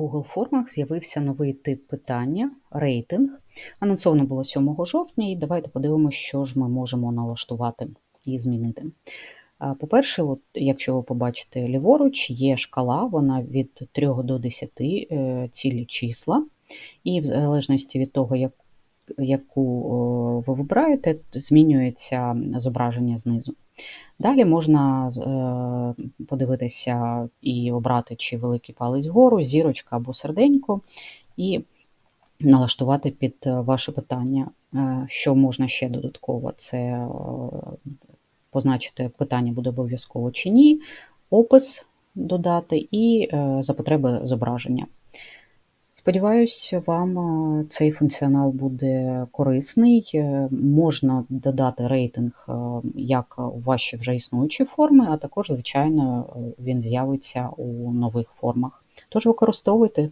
Google формах з'явився новий тип питання рейтинг. Анонсовано було 7 жовтня, і давайте подивимося, що ж ми можемо налаштувати і змінити. По-перше, от, якщо ви побачите ліворуч, є шкала, вона від 3 до 10 е, цілі числа, і в залежності від того, як, яку ви вибираєте, змінюється зображення знизу. Далі можна е, подивитися і обрати, чи великий палець вгору, зірочка або серденько, і налаштувати під е, ваше питання. Е, Що можна ще додатково? Це позначити питання буде обов'язково чи ні, опис додати і за потреби зображення. Сподіваюсь, вам е, цей функціонал буде корисний. Е, Можна додати рейтинг е, як у ваші вже існуючі форми, а також, звичайно, він з'явиться у нових формах. Тож використовуйте